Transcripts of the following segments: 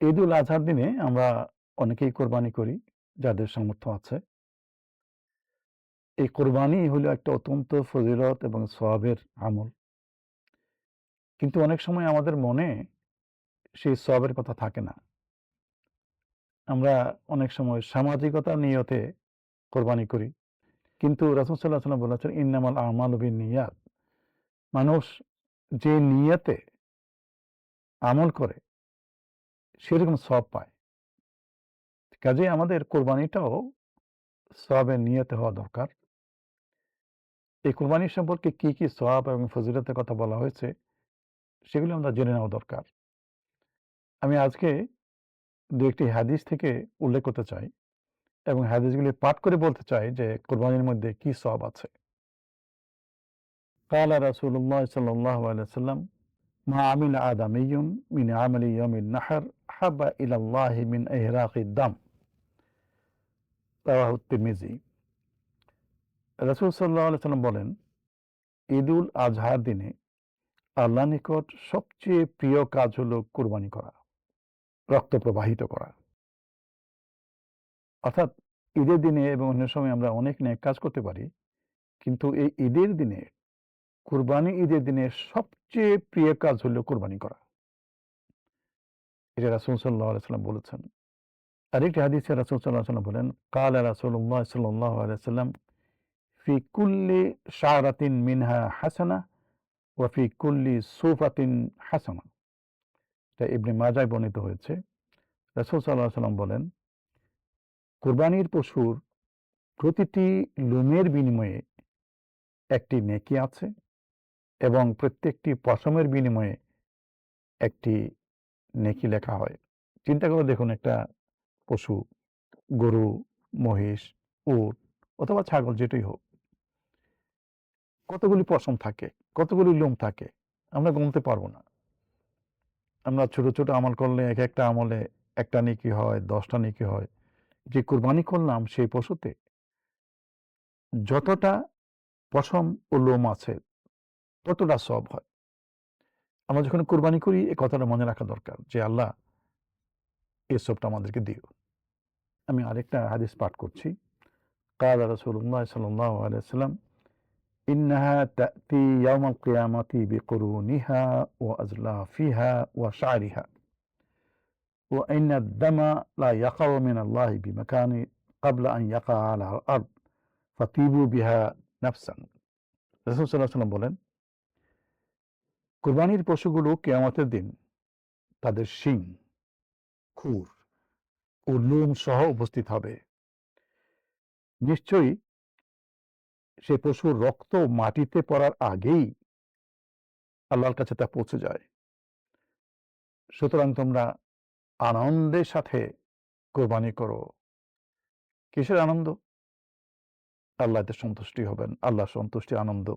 ঈদুল আজহার দিনে আমরা অনেকেই কোরবানি করি যাদের সামর্থ্য আছে। এই কোরবানি হলো একটা অত্যন্ত ফজিলত এবং সওয়াবের আমল। কিন্তু অনেক সময় আমাদের মনে সেই সওয়াবের কথা থাকে না। আমরা অনেক সময় সামাজিকতা নিয়তে কোরবানি করি। কিন্তু রাসূল আলাইহি বলেছেন, "ইন্নামাল আমালু বিন্নিয়াত" মানুষ যে নিয়তে আমল করে সেরকম সওয়াব পায়। কাজেই আমাদের কোরবানিটাও সওয়াবের নিয়তে হওয়া দরকার। এই কোরবানি সম্পর্কে কি, কি সওয়াব এবং ফজিলতের কথা বলা হয়েছে সেগুলো আমরা জেনে নেওয়া দরকার। আমি আজকে ২-১ টি হাদিস থেকে উল্লেখ করতে চাই এবং হাদিসগুলি পাঠ করে বলতে চাই যে কোরবানির মধ্যে কি সওয়াব আছে। قال رسول الله صلى الله عليه وسلم: "ما عمل آدمي من عمل يوم النحر আহাবা ইলাল্লাহ মিন ইহরাকিদ্দাম তিরমিজি রসুল সাল্লাহ সাল্লাম বলেন, ঈদুল আজহার দিনে আল্লাহ নিকট সবচেয়ে প্রিয় কাজ হল কোরবানি করা, রক্ত প্রবাহিত করা। অর্থাৎ ঈদের দিনে এবং অন্য সময় আমরা অনেক ন্যায় কাজ করতে পারি, কিন্তু এই ঈদের দিনে, কুরবানি ঈদের দিনে সবচেয়ে প্রিয় কাজ হলো কোরবানি করা। এটা রাসূল আলাইহি বলেছেন। আরেকটি হাদিসে রাসূল সাল্লাল্লাহু আলাইহি ওয়াসাল্লাম বলেন, "কালা রাসূলুল্লাহ সাল্লাল্লাহু আলাইহি ওয়াসাল্লাম, ফি কুল্লি শা'রাতিন মিনহা হাসানা ওয়া ফি কুল্লি সুফাতিন হাসানাহ" এটা ইবনে মাজায় বর্ণিত হয়েছে। রাসূল সাল্লাল্লাহু আলাইহি ওয়াসাল্লাম বলেন, "কুরবানির পশুর প্রতিটি লোমের বিনিময়ে একটি নেকি আছে এবং প্রত্যেকটি পশমের বিনিময়ে একটি নেকি লেখা হয়।" চিন্তা করে দেখুন একটা পশু, গরু, মহিষ, উট অথবা ছাগল যেটাই হোক। কতগুলি পশম থাকে, কতগুলি লোম থাকে আমরা গুনতে পারব না। আমরা ছোট, ছোট আমল করলে এক একটা আমলে ১ টা নেকি হয়, ১০ টা নেকি হয়। যে কুরবানি করলাম সেই পশুতে যতটা পশম ও লোম আছে ততটা সব হয়। আমরা যখন কুরবানি করি এ কথাটা মনে রাখা দরকার যে আল্লাহ এই সওয়াবটা আমাদেরকে দিও। আমি আরেকটা হাদিস পাঠ করছি। قال رسول الله صلى الله عليه وسلم: "إنها تأتي يوم القيامة بقرونها وأزلافها وشعرها وإن الدم لا يقع من الله بمكان قبل أن يقع على الأرض فطيبوا بها نفسًا" রাসূল সাল্লাল্লাহু আলাইহি ওয়াসাল্লাম বলেন, কুরবানির পশুগুলো কিয়ামতের দিন তাদের শিং, খুর ও লোম সহ উপস্থিত হবে। নিশ্চয়ই সে পশুর রক্ত মাটিতে পড়ার আগেই আল্লাহর কাছে তা পৌঁছে যায়। সুতরাং তোমরা আনন্দের সাথে কোরবানি করো। কিসের আনন্দ? আল্লাহ সন্তুষ্টি হবেন। আল্লাহর সন্তুষ্টি আনন্দ।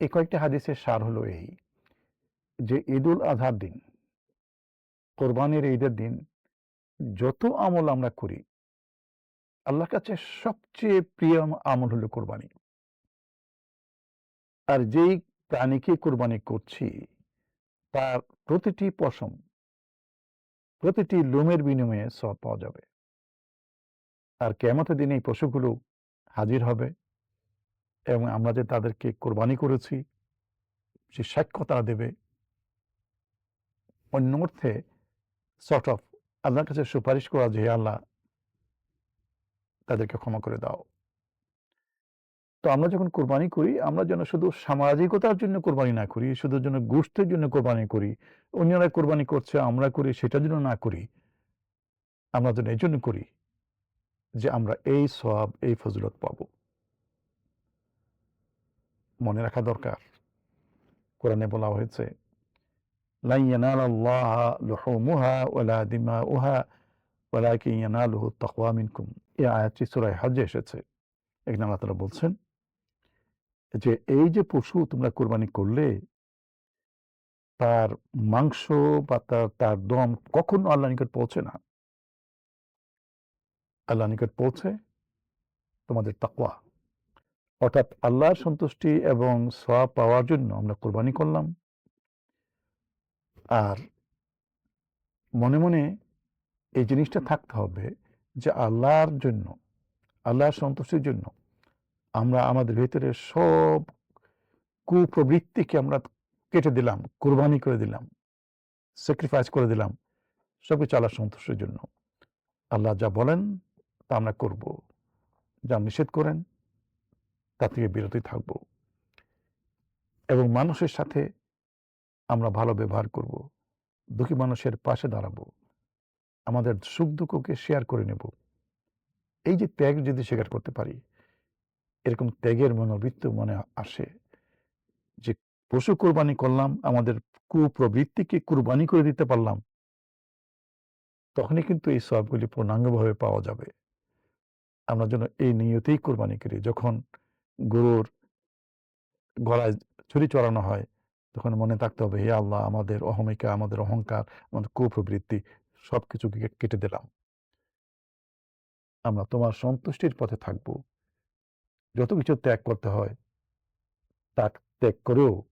এই কয়েকটি হাদিসের সার হলো এই যে ঈদুল আজহার দিন, কোরবানির ঈদের দিন যত আমল আমরা করি আল্লাহর কাছে সবচেয়ে প্রিয় আমল হলো কোরবানি। আর যেই প্রাণীকে কোরবানি করছি তার প্রতিটি পশম, প্রতিটি লোমের বিনিময়ে সওয়াব পাওয়া যাবে। আর কিয়ামতের দিনে এই পশুগুলো হাজির হবে এবং আমরা যে তাদেরকে কোরবানি করেছি সে সাক্ষ্য তারা দেবে। অন্য অর্থে সর্ট অফ আল্লাহর কাছে সুপারিশ করা যে, আল্লাহ" তাদেরকে ক্ষমা করে দাও। তো আমরা যখন কোরবানি করি আমরা যেন শুধু সামাজিকতার জন্য কোরবানি না করি, শুধু যেন গোশতের জন্য কোরবানি করি, অন্যরা কোরবানি করছে আমরা করি সেটার জন্য না করি। আমরা যেন এই জন্য করি যে আমরা এই সওয়াব, এই ফজলত পাবো। মনে রাখা দরকার। কোরআনে বলা হয়েছে, এই আয়াতটি সূরা হজ্জে এসেছে। এখানে আল্লাহ তাআলা বলছেন যে এই যে পশু তোমরা কোরবানি করলে তার মাংস বা তার, তার দম কখনো আল্লাহর নিকট পৌঁছে না। আল্লাহর নিকট পৌঁছে তোমাদের তাকওয়া। অর্থাৎ আল্লাহর সন্তুষ্টি এবং সওয়াব পাওয়ার জন্য আমরা কোরবানি করলাম। আর মনে, মনে এই জিনিসটা থাকতে হবে যে আল্লাহর জন্য, আল্লাহর সন্তুষ্টির জন্য আমরা আমাদের ভেতরে সব কুপ্রবৃত্তিকে আমরা কেটে দিলাম, কোরবানি করে দিলাম, স্যাক্রিফাইস করে দিলাম। সবকিছু আল্লাহর সন্তুষ্টির জন্য। আল্লাহ যা বলেন তা আমরা করব। যা নিষেধ করেন তা থেকে বিরতই থাকব। এবং মানুষের সাথে আমরা ভালো ব্যবহার করব। দুঃখী মানুষের পাশে দাঁড়াবো। আমাদের সুখ-দুঃখকে শেয়ার করে নেব। এই যে ত্যাগ যদি স্বীকার করতে পারি, এরকম ত্যাগের মনোবৃত্তি মনে আসে যে পশু কোরবানি করলাম, আমাদের কুপ্রবৃত্তিকে কুরবানি করে দিতে পারলাম। তখনই কিন্তু এই সবগুলি পূর্ণাঙ্গভাবে পাওয়া যাবে। আমরা যেন এই নিয়তেই কোরবানি করি। যখন গরুর গলায় ছুরি চড়ানো হয়, তখন মনে থাকতে হবে, হে আল্লাহ আমাদের অহমিকা, আমাদের অহংকার, আমাদের কুপ্রবৃত্তি সব কিছুকে কেটে দিলাম। আমরা তোমার সন্তুষ্টির পথে থাকব। যত কিছু ত্যাগ করতে হয় তা ত্যাগ করেও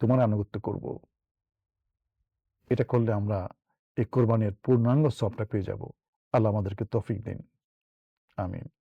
তোমার আনুগত্য করব। এটা করলে আমরা এই কোরবানির পূর্ণাঙ্গ সবটা পেয়ে যাব। আল্লাহ আমাদেরকে তফিক দিন। আমিন।